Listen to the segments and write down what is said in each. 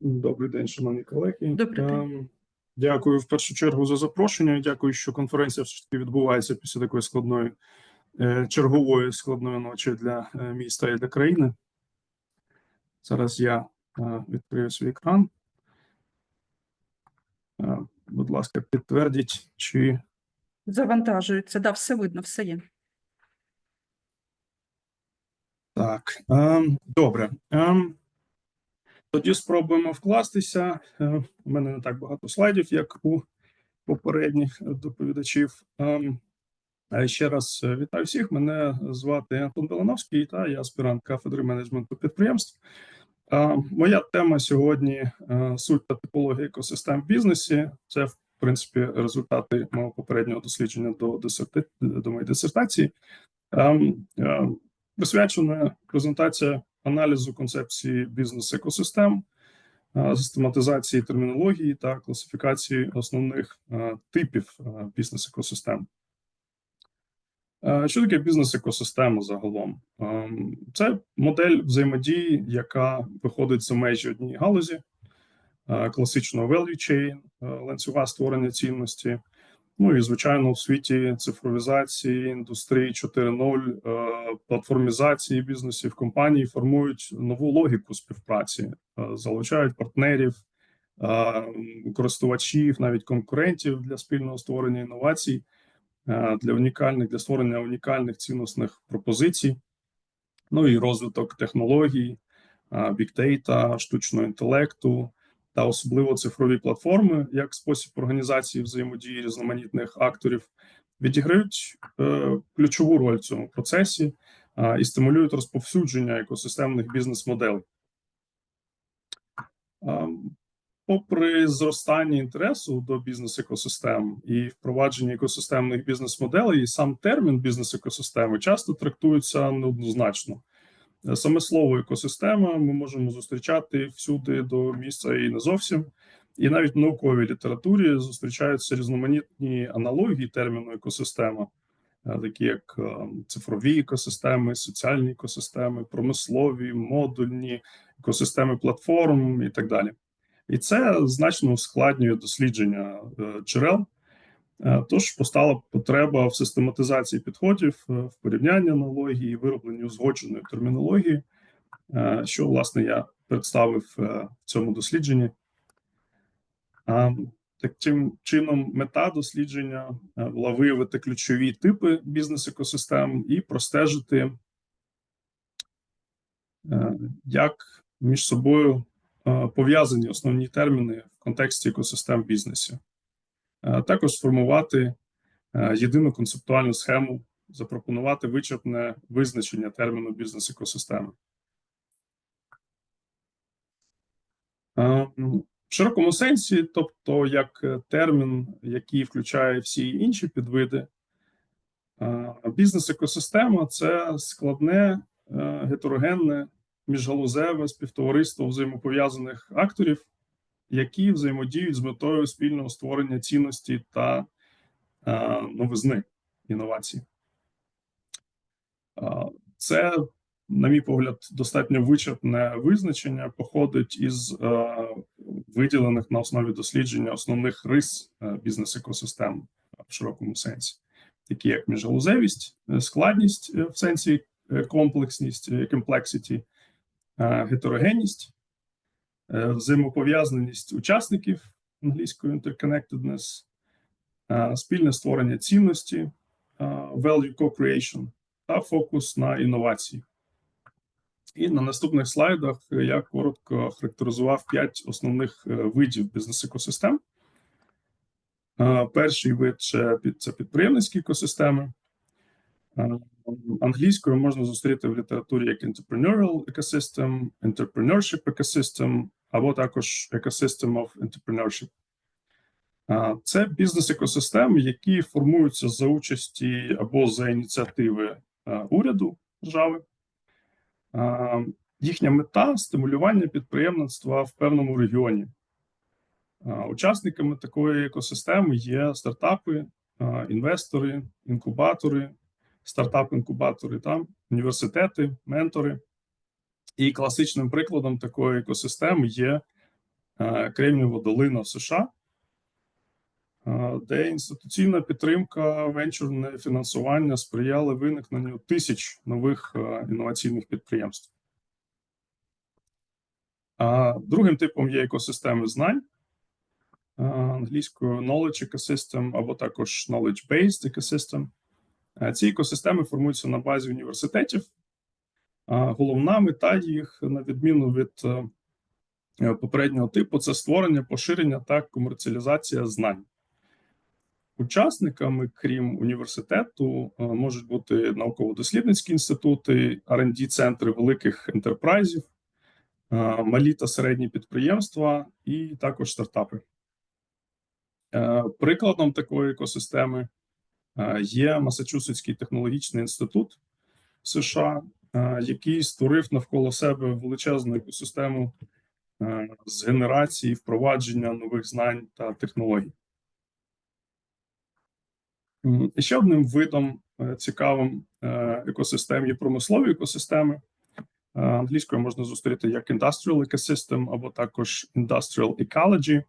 Добрий день, шановні колеги. Добрий день. Ем, Дякую в першу чергу за запрошення. Дякую, що конференція все ж таки відбувається після такої складної е, чергової складної ночі для е, міста і для країни. Зараз я е, відкрию свій екран. Будь ласка, підтвердіть, чи Завантажується, да, все видно, все є. Так, ем, добре. Ем, тоді спробуємо вкластися. Е, у мене не так багато слайдів, як у попередніх доповідачів. Ем, е, ще раз е, вітаю всіх. Мене звати Антон Белановський, та я аспірант кафедри менеджменту підприємств. Моя тема сьогодні суть та типологія екосистем в бізнесі. Це, в принципі, результати мого попереднього дослідження до дисерти... до моєї дисертації. Ем, е, присвячена презентація аналізу концепції бізнес-екосистем, е, систематизації термінології та класифікації основних е, типів е, бізнес-екосистем. Що таке бізнес-екосистема загалом? Це модель взаємодії, яка виходить за межі однієї галузі, класичного value chain, ланцюга створення цінності, Ну і звичайно, в світі цифровізації, індустрії 4.0, е, платформізації бізнесів компаній формують нову логіку співпраці, е, залучають партнерів, е, користувачів, навіть конкурентів для спільного створення інновацій, для унікальних для створення унікальних цінностних пропозицій. Ну і розвиток технологій, бікдейта, штучного інтелекту, та особливо цифрові платформи як спосіб організації взаємодії різноманітних акторів відіграють е, ключову роль в цьому процесі е, і стимулюють розповсюдження екосистемних бізнес-моделей. Е, попри зростання інтересу до бізнес-екосистем і впровадження екосистемних бізнес-моделей, сам термін бізнес-екосистеми часто трактується неоднозначно. Саме слово екосистема ми можемо зустрічати всюди до місця і не зовсім. І навіть в науковій літературі зустрічаються різноманітні аналогії терміну екосистема, е, такі як е, цифрові екосистеми, соціальні екосистеми, промислові, модульні екосистеми платформ і так далі. І це значно ускладнює дослідження е, джерел. Е, Тож постала потреба в систематизації підходів, е, в порівнянні аналогії, виробленні узгодженої термінології, е, що власне я представив в цьому дослідженні. Таким чином, мета дослідження була виявити ключові типи бізнес-екосистем і простежити, як між собою пов'язані основні терміни в контексті екосистем. Е, також сформувати е, єдину концептуальну схему, запропонувати вичерпне визначення терміну бізнес-екосистеми. Е, в широкому сенсі, тобто як термін, який включає всі інші підвиди, бізнес-екосистема це складне, гетерогенне, міжгалузеве співтовариство взаємопов'язаних акторів, які взаємодіють з метою спільного створення цінності та е, новизни інновацій. Е, це, на мій погляд, достатньо вичерпне визначення, походить із е, виділених на основі дослідження основних рис е, бізнес-екосистем в широкому сенсі, такі як міжгалузевість, е, складність в сенсі комплексність, е, гетерогенність. Е, взаємопов'язаність учасників англійською interconnectedness, е, спільне створення цінності, е, value co-creation та фокус на інновації. І на наступних слайдах я коротко характеризував п'ять основних видів бізнес-екосистем. Перший вид це підприємницькі екосистеми. Англійською можна зустріти в літературі як entrepreneurial ecosystem, entrepreneurship ecosystem, або також Ecosystem of Entrepreneurship. Це бізнес-екосистеми, які формуються за участі або за ініціативи уряду держави. Їхня мета стимулювання підприємництва в певному регіоні. Учасниками такої екосистеми є стартапи, інвестори, інкубатори, стартап-інкубатори, там, університети, ментори. І класичним прикладом такої екосистеми є е, Кремнієва долина в США, е, де інституційна підтримка, венчурне фінансування сприяли виникненню тисяч нових е, інноваційних підприємств. Другим типом є екосистеми знань, англійською knowledge ecosystem або також knowledge-based ecosystem. Е, Ці екосистеми формуються на базі університетів. Головна мета їх, на відміну від е, е, попереднього типу, це створення, поширення та комерціалізація знань. Учасниками, крім університету, е, можуть бути науково-дослідницькі інститути, rd центри великих ентерпрайзів, е, малі та середні підприємства і також стартапи. Е, Прикладом такої екосистеми е, є Масачусетський технологічний інститут США, е, який створив навколо себе величезну екосистему е, з генерації впровадження нових знань та технологій. І Ще одним видом е, цікавим е, екосистем є промислові екосистеми. Е, Англійською можна зустріти як Industrial Ecosystem або також Industrial Ecology.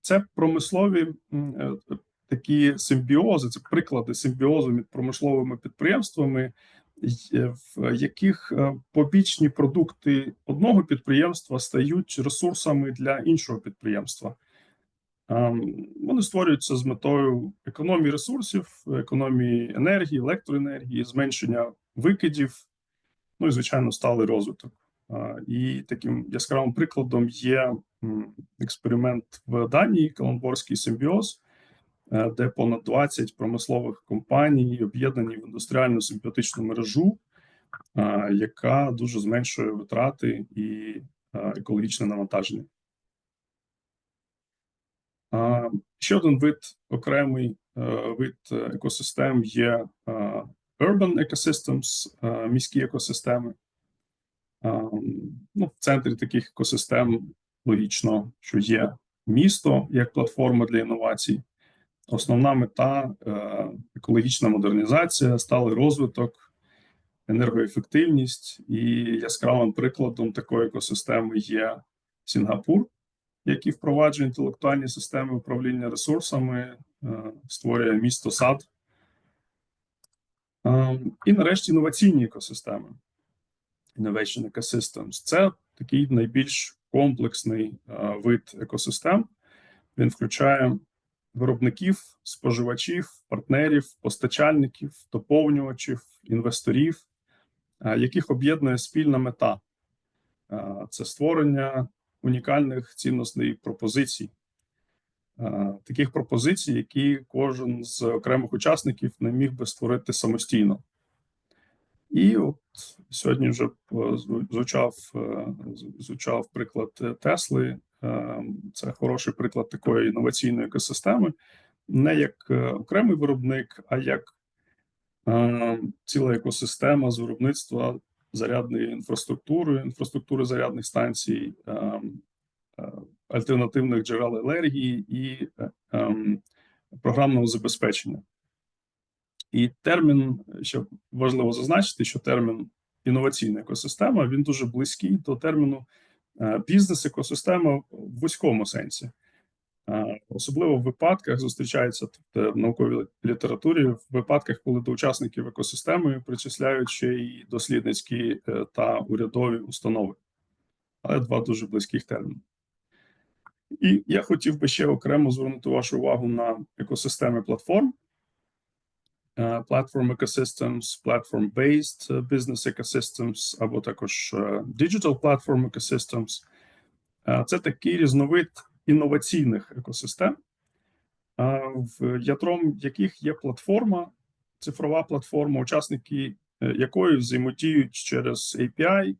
Це промислові е, такі симбіози, це приклади симбіозу між промисловими підприємствами, е, в яких е, побічні продукти одного підприємства стають ресурсами для іншого підприємства. Ем, Вони створюються з метою економії ресурсів, економії енергії, електроенергії, зменшення викидів, ну і звичайно, сталий розвиток. І таким яскравим прикладом є експеримент в Данії, Каламборський симбіоз, е, де понад 20 промислових компаній об'єднані в індустріальну симбіотичну мережу, яка дуже зменшує витрати і екологічне навантаження. Ще один вид, окремий е, вид е, екосистем є е, urban ecosystems, е, міські екосистеми. Ну, в центрі таких екосистем логічно, що є місто як платформа для інновацій. Основна мета е, екологічна модернізація, сталий розвиток, енергоефективність. І яскравим прикладом такої екосистеми є Сінгапур, який впроваджує інтелектуальні системи управління ресурсами, е, створює місто сад. Е, І нарешті інноваційні екосистеми. Innovation Ecosystems. Це такий найбільш комплексний вид екосистем. Він включає виробників, споживачів, партнерів, постачальників, доповнювачів, інвесторів, е, яких об'єднує спільна мета. Е, Це створення унікальних цінностей пропозицій, Е, таких пропозицій, які кожен з окремих учасників не міг би створити самостійно. І от сьогодні вже звучав, звучав приклад Тесли. Е, Це хороший приклад такої інноваційної екосистеми, не як е, окремий виробник, а як е, ціла екосистема з виробництва зарядної інфраструктури, інфраструктури зарядних станцій, альтернативних джерел енергії і ем, програмного забезпечення. І термін, що важливо зазначити, що термін інноваційна екосистема він дуже близький до терміну бізнес-екосистема в вузькому сенсі. Е, Особливо в випадках зустрічається тобто, в науковій літературі в випадках, коли до учасників екосистеми причисляють ще й дослідницькі е, та урядові установи, але два дуже близьких терміни. І я хотів би ще окремо звернути вашу увагу на екосистеми платформ. Е, Platform ecosystems, platform-based е, business ecosystems, або також е, digital platform ecosystems. Е, Це такий різновид інноваційних екосистем, в ядром яких є платформа, цифрова платформа, учасники якої взаємодіють через API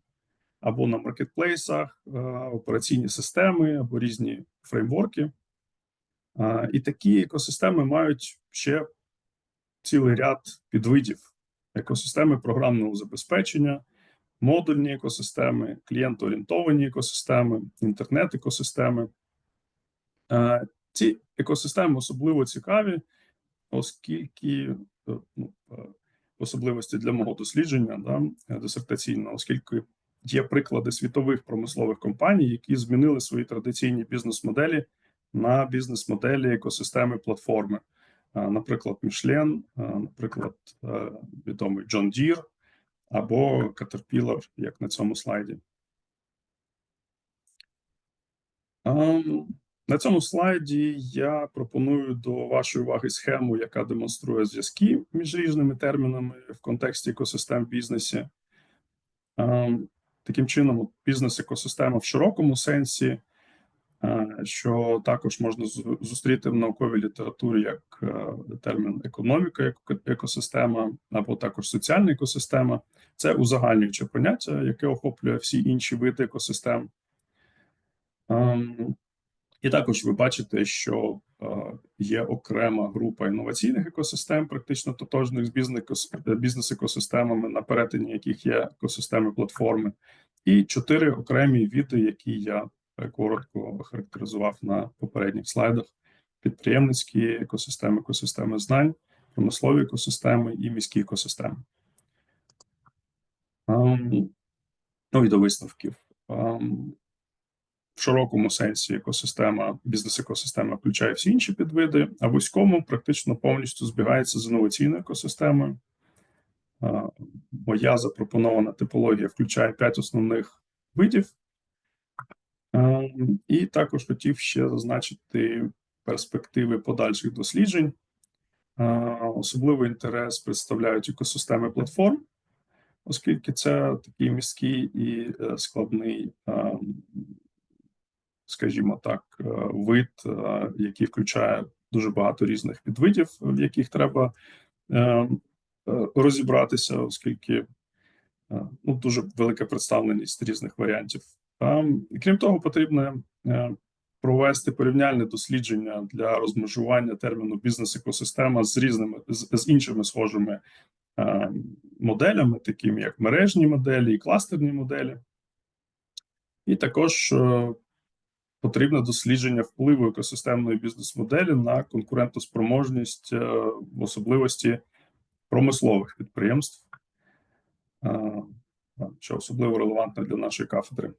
або на маркетплейсах, операційні системи або різні фреймворки. І такі екосистеми мають ще цілий ряд підвидів: екосистеми програмного забезпечення, модульні екосистеми, клієнтоорієнтовані екосистеми, інтернет-екосистеми. Е, Ці екосистеми особливо цікаві, оскільки е, ну, е, особливості для мого дослідження да, дисертаційного, оскільки є приклади світових промислових компаній, які змінили свої традиційні бізнес-моделі на бізнес-моделі екосистеми платформи. Наприклад, е, наприклад, відомий John Deere або Caterpillar, як на цьому слайді. На цьому слайді я пропоную до вашої уваги схему, яка демонструє зв'язки між різними термінами в контексті екосистем в бізнесі. Таким чином, бізнес-екосистема в широкому сенсі, що також можна зустріти в науковій літературі як е, термін економіка, як екосистема, або також соціальна екосистема. Це узагальнююче поняття, яке охоплює всі інші види екосистем. Ем, І також ви бачите, що е, є окрема група інноваційних екосистем, практично тотожних з бізнес- бізнес-екосистемами, на перетині яких є екосистеми платформи, і чотири окремі види, які я е, коротко характеризував на попередніх слайдах: підприємницькі екосистеми, екосистеми знань, промислові екосистеми і міські екосистеми. Ем, Ну і до висновків. Ем, в широкому сенсі екосистема, бізнес-екосистема включає всі інші підвиди, а вузькому практично повністю збігається з інноваційною екосистемою. Е, Моя запропонована типологія включає п'ять основних видів. І також хотів ще зазначити перспективи подальших досліджень. Особливий інтерес представляють екосистеми платформ, оскільки це такий міський і е, складний скажімо так, е, вид, е, який включає дуже багато різних підвидів, в яких треба розібратися, оскільки ну, дуже велика представленість різних варіантів. Крім того, потрібно е, провести порівняльне дослідження для розмежування терміну бізнес-екосистема з різними з, з іншими схожими е, моделями, такими як мережні моделі і кластерні моделі. І також е, потрібне дослідження впливу екосистемної бізнес-моделі на конкурентоспроможність в особливості промислових підприємств, що особливо релевантно для нашої кафедри.